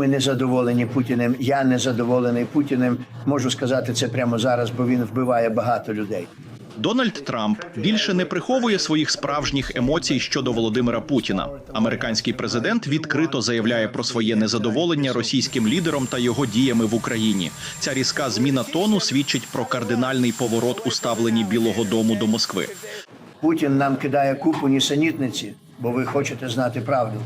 Ми не задоволені Путіним. Я не задоволений Путіним. Можу сказати це прямо зараз, бо він вбиває багато людей. Дональд Трамп більше не приховує своїх справжніх емоцій щодо Володимира Путіна. Американський президент відкрито заявляє про своє незадоволення російським лідером та його діями в Україні. Ця різка зміна тону свідчить про кардинальний поворот у ставленні Білого Дому до Москви. Путін нам кидає купу нісенітниці, бо ви хочете знати правду.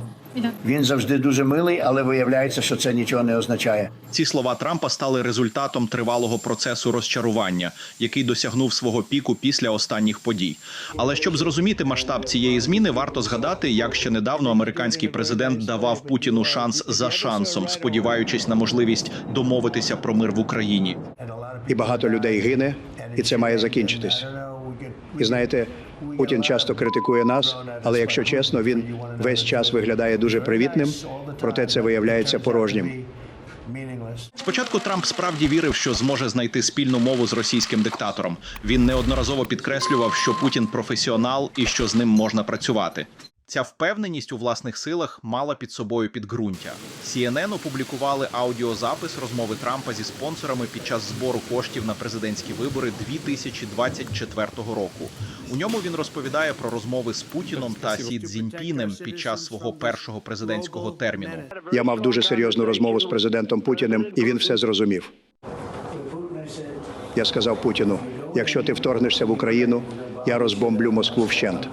Він завжди дуже милий, але виявляється, що це нічого не означає. Ці слова Трампа стали результатом тривалого процесу розчарування, який досягнув свого піку після останніх подій. Але щоб зрозуміти масштаб цієї зміни, варто згадати, як ще недавно американський президент давав Путіну шанс за шансом, сподіваючись на можливість домовитися про мир в Україні. і багато людей гине, і це має закінчитись. І знаєте, Путін часто критикує нас, але якщо чесно, він весь час виглядає дуже привітним, проте це виявляється порожнім. Спочатку Трамп справді вірив, що зможе знайти спільну мову з російським диктатором. Він неодноразово підкреслював, що Путін професіонал і що з ним можна працювати. Ця впевненість у власних силах мала під собою підґрунтя. CNN опублікували аудіозапис розмови Трампа зі спонсорами під час збору коштів на президентські вибори 2024 року. У ньому він розповідає про розмови з Путіном та Сі Цзіньпінем під час свого першого президентського терміну. Я мав дуже серйозну розмову з президентом Путіним, і він все зрозумів. Я сказав Путіну: якщо ти вторгнешся в Україну, я розбомблю Москву вщент.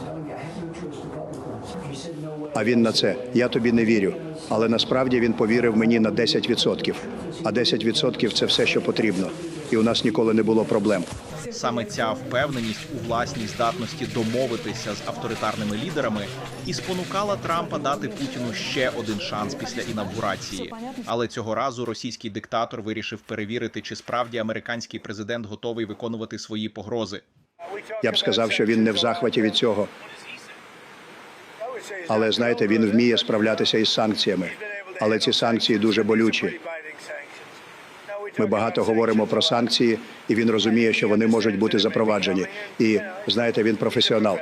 А він на це я тобі не вірю. Але насправді він повірив мені на 10%. А 10% – це все, що потрібно. І у нас ніколи не було проблем. Саме ця впевненість у власній здатності домовитися з авторитарними лідерами і спонукала Трампа дати Путіну ще один шанс після інавгурації. Але цього разу російський диктатор вирішив перевірити, чи справді американський президент готовий виконувати свої погрози. Я б сказав, що він не в захваті від цього. Але знаєте, він вміє справлятися із санкціями. Але ці санкції дуже болючі. Ми багато говоримо про санкції, і він розуміє, що вони можуть бути запроваджені. І знаєте, він професіонал.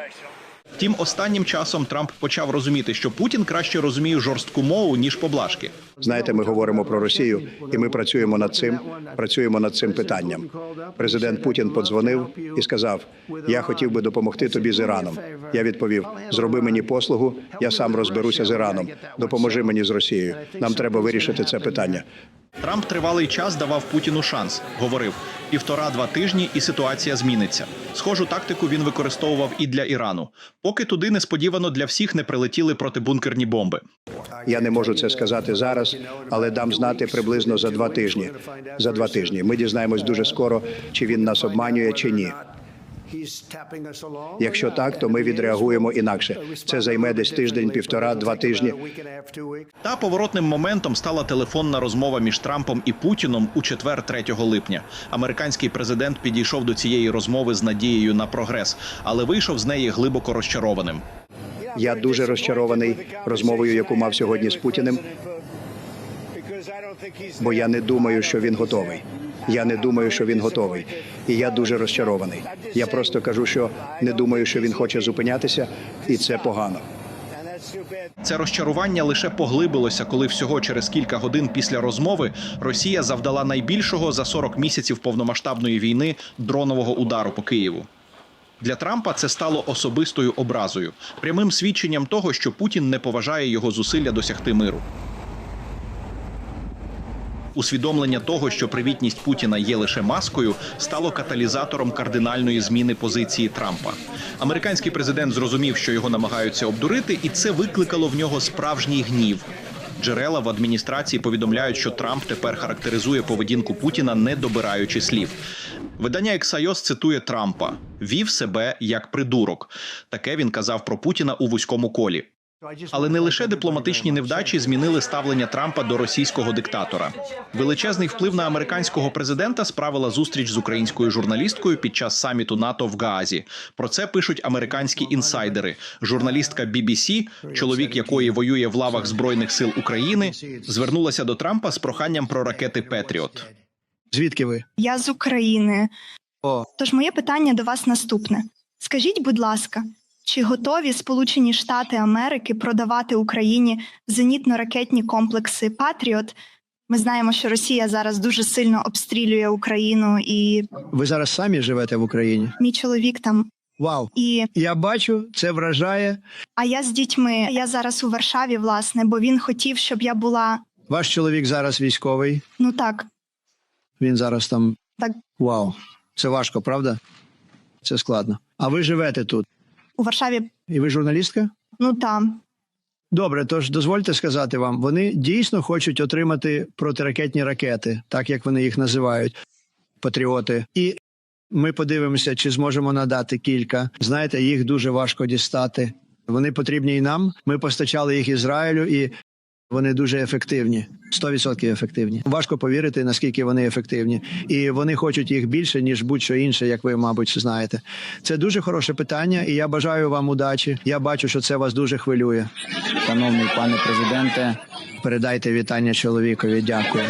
Втім, останнім часом Трамп почав розуміти, що Путін краще розуміє жорстку мову ніж поблажки. Знаєте, ми говоримо про Росію, і ми працюємо над цим. Працюємо над цим питанням. Президент Путін подзвонив і сказав: Я хотів би допомогти тобі з Іраном. Я відповів: зроби мені послугу, я сам розберуся з Іраном. Допоможи мені з Росією. Нам треба вирішити це питання. Трамп тривалий час давав Путіну шанс. Говорив півтора-два тижні, і ситуація зміниться. Схожу тактику він використовував і для Ірану, поки туди несподівано для всіх не прилетіли протибункерні бомби. Я не можу це сказати зараз, але дам знати приблизно за два тижні. За два тижні ми дізнаємось дуже скоро, чи він нас обманює, чи ні. Якщо так, то ми відреагуємо інакше. Це займе десь тиждень, півтора, два тижні. Та поворотним моментом стала телефонна розмова між Трампом і Путіном у четвер 3 липня. Американський президент підійшов до цієї розмови з надією на прогрес, але вийшов з неї глибоко розчарованим. Я дуже розчарований розмовою, яку мав сьогодні з Путіним, бо я не думаю, що він готовий. Я не думаю, що він готовий, і я дуже розчарований. Я просто кажу, що не думаю, що він хоче зупинятися, і це погано. Це розчарування лише поглибилося, коли всього через кілька годин після розмови Росія завдала найбільшого за 40 місяців повномасштабної війни дронового удару по Києву. Для Трампа це стало особистою образою, прямим свідченням того, що Путін не поважає його зусилля досягти миру. Усвідомлення того, що привітність Путіна є лише маскою, стало каталізатором кардинальної зміни позиції Трампа. Американський президент зрозумів, що його намагаються обдурити, і це викликало в нього справжній гнів. Джерела в адміністрації повідомляють, що Трамп тепер характеризує поведінку Путіна, не добираючи слів. Видання Ексайос цитує Трампа: вів себе як придурок. Таке він казав про Путіна у вузькому колі. Але не лише дипломатичні невдачі змінили ставлення Трампа до російського диктатора. Величезний вплив на американського президента справила зустріч з українською журналісткою під час саміту НАТО в Гаазі. Про це пишуть американські інсайдери. Журналістка BBC, чоловік якої воює в лавах збройних сил України, звернулася до Трампа з проханням про ракети Петріот. Звідки ви? Я з України. О. Тож моє питання до вас наступне: скажіть, будь ласка, Чи готові Сполучені Штати Америки продавати Україні зенітно-ракетні комплекси Патріот? Ми знаємо, що Росія зараз дуже сильно обстрілює Україну, і Ви зараз самі живете в Україні? мій чоловік там. Вау! І Я бачу, це вражає. а я з дітьми. Я зараз у Варшаві, власне, бо він хотів, щоб я була. Ваш чоловік зараз військовий. Ну так, Він зараз там. Так. Вау! Це важко, правда? Це складно. А ви живете тут? У Варшаві. І ви журналістка? Ну там. Добре, тож дозвольте сказати вам, вони дійсно хочуть отримати протиракетні ракети, так як вони їх називають, патріоти. І ми подивимося, чи зможемо надати кілька. Знаєте, їх дуже важко дістати. Вони потрібні і нам. Ми постачали їх Ізраїлю, і вони дуже ефективні. 100% ефективні. Важко повірити, наскільки вони ефективні, і вони хочуть їх більше ніж будь-що інше, як ви, мабуть, знаєте. Це дуже хороше питання, і я бажаю вам удачі. Я бачу, що це вас дуже хвилює. Шановний пане президенте, Передайте вітання чоловікові. Дякую.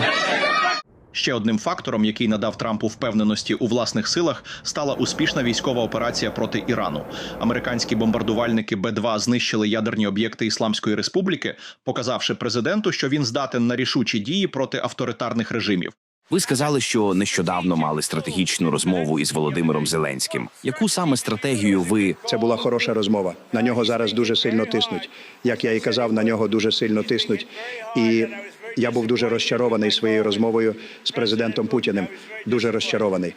Ще одним фактором, який надав Трампу впевненості у власних силах, стала успішна військова операція проти Ірану. Американські бомбардувальники Б-2 знищили ядерні об'єкти Ісламської Республіки, показавши президенту, що він здатен на рішучі дії проти авторитарних режимів. Ви сказали, що нещодавно мали стратегічну розмову із Володимиром Зеленським. Яку саме стратегію ви Це була хороша розмова. На нього зараз дуже сильно тиснуть. Як я і казав, на нього дуже сильно тиснуть. І я був дуже розчарований своєю розмовою з президентом Путіним. Дуже розчарований.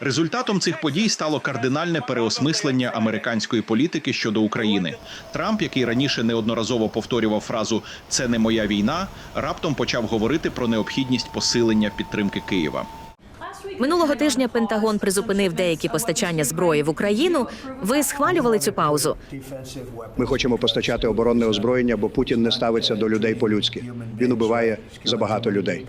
Результатом цих подій стало кардинальне переосмислення американської політики щодо України. Трамп, який раніше неодноразово повторював фразу Це не моя війна, раптом почав говорити про необхідність посилення підтримки Києва. Минулого тижня Пентагон призупинив деякі постачання зброї в Україну. Ви схвалювали цю паузу? Ми хочемо постачати оборонне озброєння, бо Путін не ставиться до людей по-людськи. Він убиває забагато людей.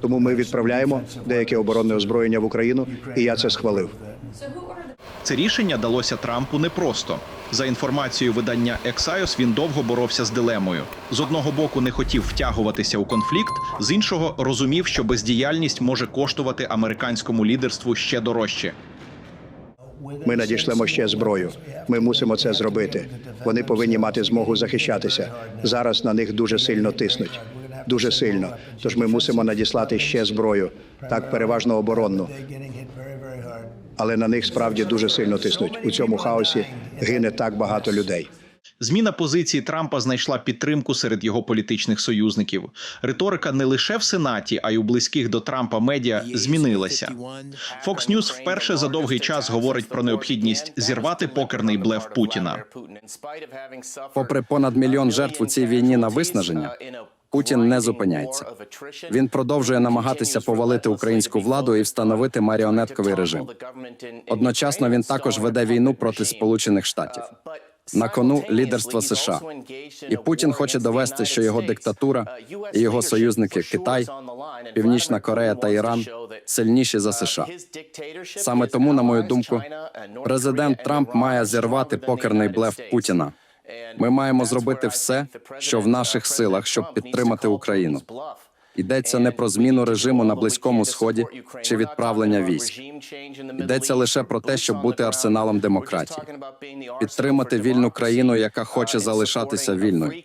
Тому ми відправляємо деяке оборонне озброєння в Україну, і я це схвалив. Це рішення далося Трампу непросто. За інформацією видання Ексайос, він довго боровся з дилемою. З одного боку не хотів втягуватися у конфлікт, з іншого розумів, що бездіяльність може коштувати американському лідерству ще дорожче. Ми надішлемо ще зброю. Ми мусимо це зробити. Вони повинні мати змогу захищатися. Зараз на них дуже сильно тиснуть. Дуже сильно. Тож ми мусимо надіслати ще зброю, так переважно оборонну. Але на них справді дуже сильно тиснуть. У цьому хаосі гине так багато людей. Зміна позиції Трампа знайшла підтримку серед його політичних союзників. Риторика не лише в Сенаті, а й у близьких до Трампа медіа змінилася. Fox News вперше за довгий час говорить про необхідність зірвати покерний блеф Путіна. Попри понад мільйон жертв у цій війні на виснаження, Путін не зупиняється. Він продовжує намагатися повалити українську владу і встановити маріонетковий режим. Одночасно він також веде війну проти Сполучених Штатів. На кону лідерство США. І Путін хоче довести, що його диктатура і його союзники Китай, Північна Корея та Іран сильніші за США. Саме тому, на мою думку, президент Трамп має зірвати покерний блеф Путіна. Ми маємо зробити все, що в наших силах, щоб підтримати Україну. Йдеться не про зміну режиму на близькому сході чи відправлення військ. Йдеться лише про те, щоб бути арсеналом демократії, підтримати вільну країну, яка хоче залишатися вільною.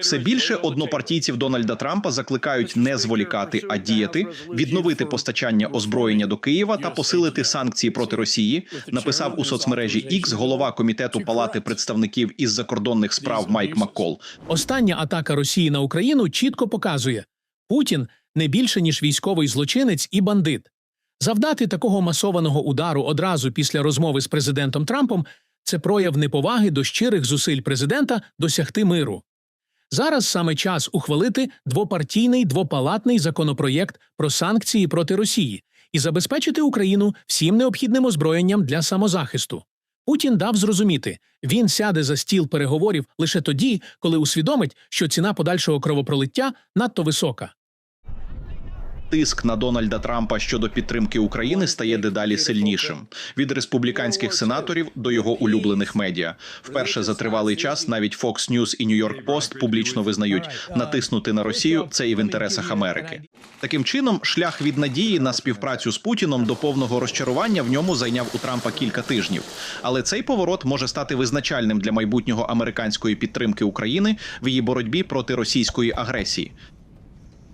Все більше однопартійців Дональда Трампа закликають не зволікати, а діяти, відновити постачання озброєння до Києва та посилити санкції проти Росії. Написав у соцмережі X голова комітету Палати представників із закордонних справ Майк Маккол. Остання атака Росії на Україну чітко показує: Путін не більше ніж військовий злочинець і бандит. Завдати такого масованого удару одразу після розмови з президентом Трампом це прояв неповаги до щирих зусиль президента досягти миру. Зараз саме час ухвалити двопартійний двопалатний законопроєкт про санкції проти Росії і забезпечити Україну всім необхідним озброєнням для самозахисту. Путін дав зрозуміти, він сяде за стіл переговорів лише тоді, коли усвідомить, що ціна подальшого кровопролиття надто висока. Тиск на Дональда Трампа щодо підтримки України стає дедалі сильнішим від республіканських сенаторів до його улюблених медіа. Вперше за тривалий час навіть Fox News і New York Post публічно визнають, натиснути на Росію це і в інтересах Америки. Таким чином, шлях від надії на співпрацю з Путіном до повного розчарування в ньому зайняв у Трампа кілька тижнів. Але цей поворот може стати визначальним для майбутнього американської підтримки України в її боротьбі проти російської агресії.